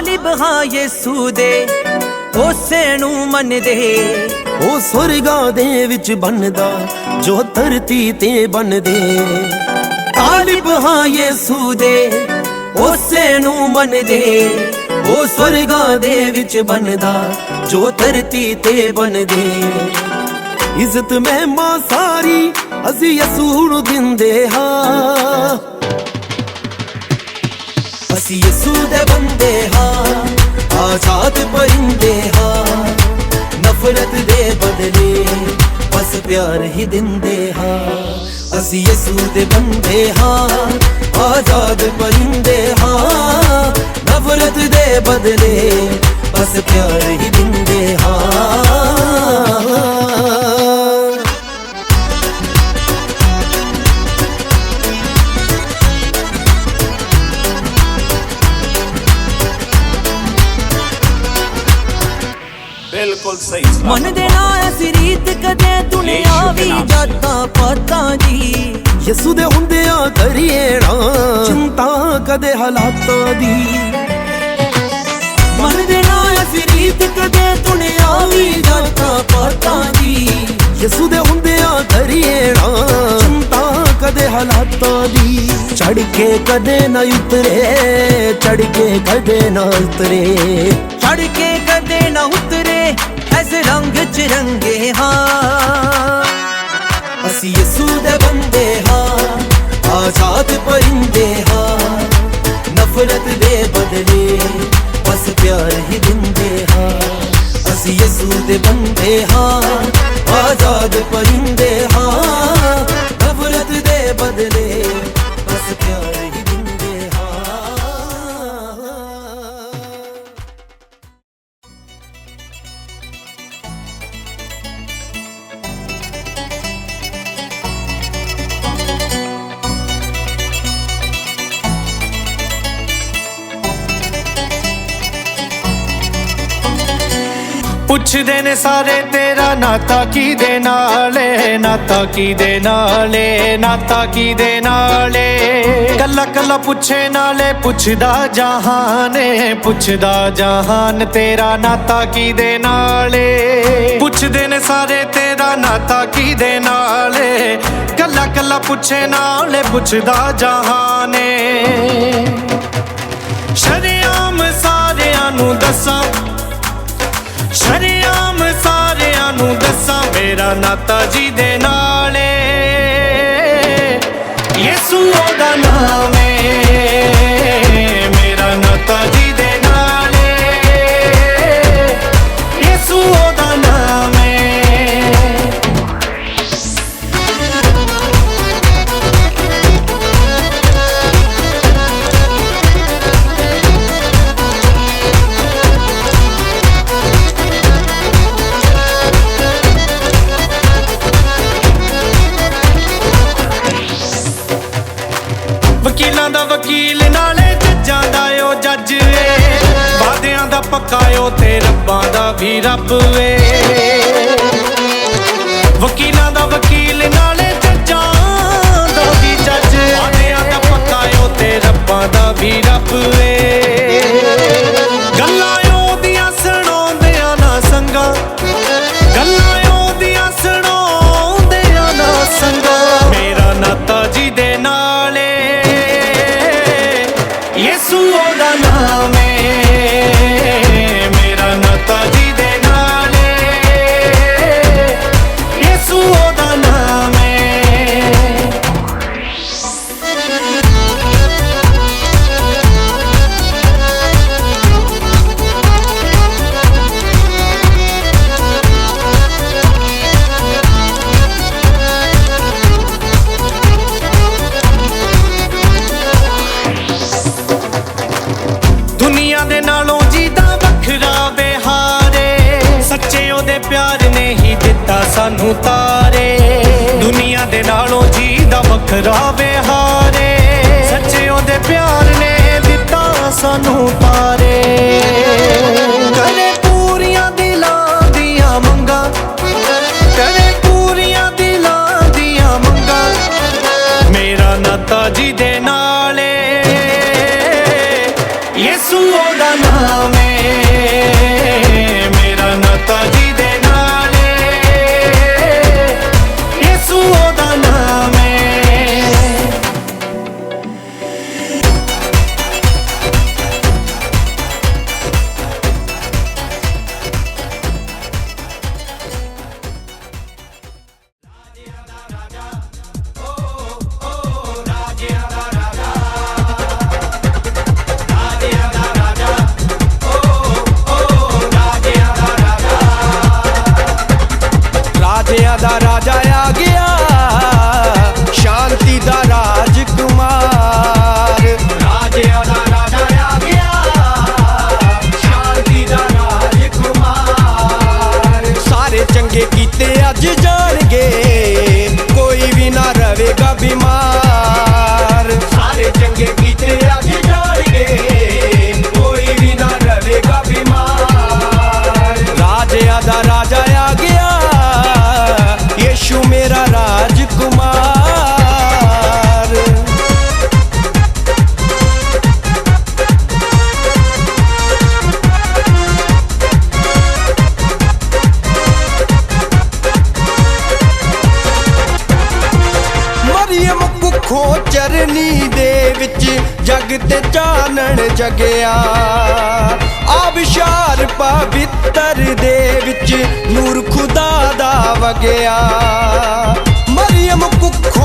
ਤਾਲਿਬ ਹਾਂ ਯਿਸੂ ਦੇ ਉਸੇ ਨੂੰ ਮੰਨਦੇ। ਉਹ ਸਵਰਗਾ ਦੇ ਵਿੱਚ ਬਣਦਾ ਜੋ ਧਰਤੀ ਤੇ ਬਣਦੇ। ਤਾਲਿਬ ਹਾਂ ਯਿਸੂ ਦੇ ਉਸੇ ਨੂੰ ਮੰਨਦੇ। ਉਹ ਸਵਰਗਾ ਦੇ ਵਿੱਚ ਬਣਦਾ ਜੋ ਧਰਤੀ ਤੇ ਬਣਦੇ। ਇੱਜ਼ਤ ਮਹਿਮਾ ਸਾਰੀ ਅਸੀਂ ਯਸੂ ਨੂੰ ਦਿੰਦੇ ਹਾਂ। ਅਸੀਂ ਯਸੂ ਦੇ ਬੰਦੇ ਹਾਂ ਆਜ਼ਾਦ ਪਰਿੰਦੇ ਹਾਂ ਨਫ਼ਰਤ ਦੇ ਬਦਲੇ ਬਸ ਪਿਆਰ ਹੀ ਦਿੰਦੇ ਹਾਂ ਅਸੀਂ ਯਸੂ ਦੇ ਬੰਦੇ ਹਾਂ ਆਜ਼ਾਦ ਪਰਿੰਦੇ ਹਾਂ ਨਫ਼ਰਤ ਦੇ ਬਦਲੇ ਬਸ ਪਿਆਰ ਹੀ ਦਿੰਦੇ ਹਾਂ ਦੀ ਯਸੂ ਦੇ ਹੁੰਦਿਆਂ ਕਰੀਏ ਨਾ ਚਿੰਤਾ ਕਦੇ ਹਾਲਾਤਾਂ ਦੀ। ਮੰਨਦੇ ਨਾ ਅਸੀਂ ਰੀਤ ਕਦੇ ਦੁਨੀਆ ਵੀ ਜਾਤਾਂ ਪਾਤਾਂ ਦੀ। ਯਸੂ ਦੇ ਹੁੰਦਿਆਂ ਕਰੀਏ ਨਾ ਚਿੰਤਾ ਕਦੇ ਹਾਲਾਤਾਂ ਦੀ। ਚੜ ਕੇ ਕਦੇ ਨਾ ਉਤਰੇ ਚੜ ਕੇ ਕਦੇ ਨਾ ਉਤਰੇ। ਛੜ ਕੇ ਕਦੇ ਨਾ ਉਤਰੇ ਐਸੇ ਰੰਗ ਚ ਰੰਗੇ ਹਾਂ। ਅਸੀਂ ਯਸੂ ਦੇ ਬੰਦੇ ਹਾਂ ਆਜ਼ਾਦ ਪਰਿੰਦੇ ਹਾਂ ਨਫ਼ਰਤ ਦੇ ਬਦਲੇ ਬਸ ਪਿਆਰ ਹੀ ਦਿੰਦੇ ਹਾਂ ਅਸੀਂ ਯਸੂ ਦੇ ਬੰਦੇ ਹਾਂ ਪੁੱਛਦੇ ਨੇ ਸਾਰੇ, ਤੇਰਾ ਨਾਤਾ ਕੀ ਦੇ ਨਾਲੇ ਨਾਤਾ ਕੀ ਦੇ ਨਾਲੇ ਨਾਤਾ ਕੀ ਦੇ ਨਾਲੇ ਕੱਲਾ ਕੱਲਾ ਪੁੱਛੇ ਨਾਲੇ ਪੁੱਛਦਾ ਜਹਾਨ ਪੁੱਛਦਾ ਜਹਾਨ, ਤੇਰਾ ਨਾਤਾ ਕੀ ਦੇ ਨਾਲੇ ਪੁੱਛਦੇ ਨੇ ਸਾਰੇ, ਤੇਰਾ ਨਾਤਾ ਕੀ ਦੇ ਨਾਲੇ ਕੱਲਾ ਕੱਲਾ ਪੁੱਛੇ ਨਾਲੇ ਪੁੱਛਦਾ ਜਹਾਨੇ ਸ਼ਰਿਆਮ ਸਾਰਿਆਂ ਨੂੰ ਦੱਸਾਂ ਸ਼ਰਿਆਮ ਸਾਰਿਆਂ ਨੂੰ ਦੱਸਾਂ ਮੇਰਾ ਨਾਤਾ ਜੀ ਦੇ ਨਾਲੇ। ਯਿਸੂ ਉਹਦਾ ਨਾਮ ਵੀ ਰੱਬ ਏ। ਵਕੀਲਾਂ ਦਾ ਵਕੀਲ ਸਾਨੂੰ ਤਾਰੇ। ਦੁਨੀਆ ਦੇ ਨਾਲੋਂ ਜੀ ਜੀਦਾ ਵੱਖਰਾ variedade ਗਿਆ। ਮਰੀਮ ਕੁੱਖ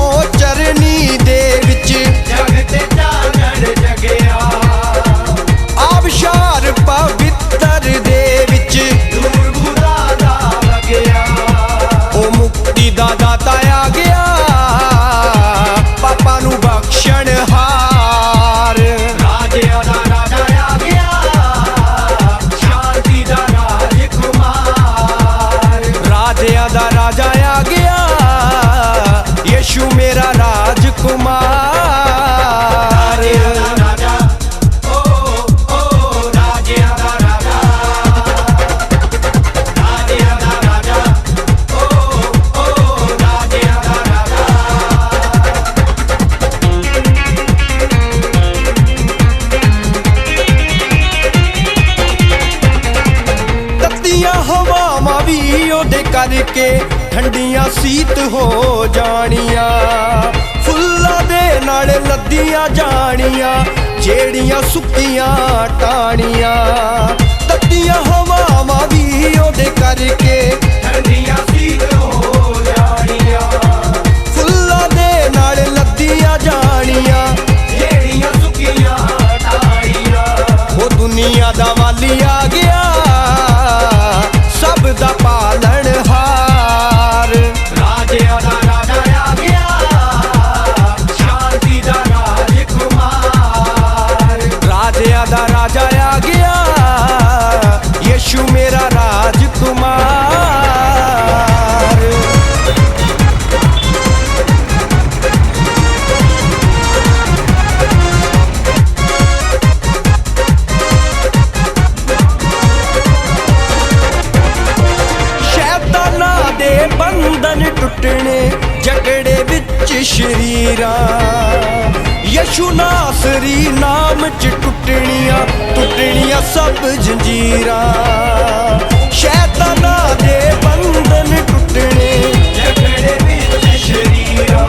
ਰੀਤ ਹੋ ਜਾਣੀਆਂ। ਫੁੱਲਾਂ ਦੇ ਨਾਲ ਲੱਦੀਆਂ ਜਾਣੀਆਂ, ਜਿਹੜੀਆਂ ਸੁੱਕੀਆਂ ਟਾਣੀਆਂ ਤੱਤੀਆਂ ਹਵਾਵਾਂ ਵੀ ਉਹਦੇ ਕਰਕੇ ਚ ਸ਼ਰੀਰਾ। ਯਸ਼ੂ ਨਾਸਰੀ ਨਾਮ ਚ ਟੁੱਟਣੀਆਂ ਟੁੱਟਣੀਆਂ ਸਭ ਜੰਜੀਰਾ। ਸ਼ੈਤਾਨਾ ਦੇ ਬੰਧਨ ਟੁੱਟਣੇ। ਜਕੜੇ ਵਿੱਚ ਸ਼ਰੀਰਾ।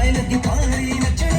आयल दी पारी नचे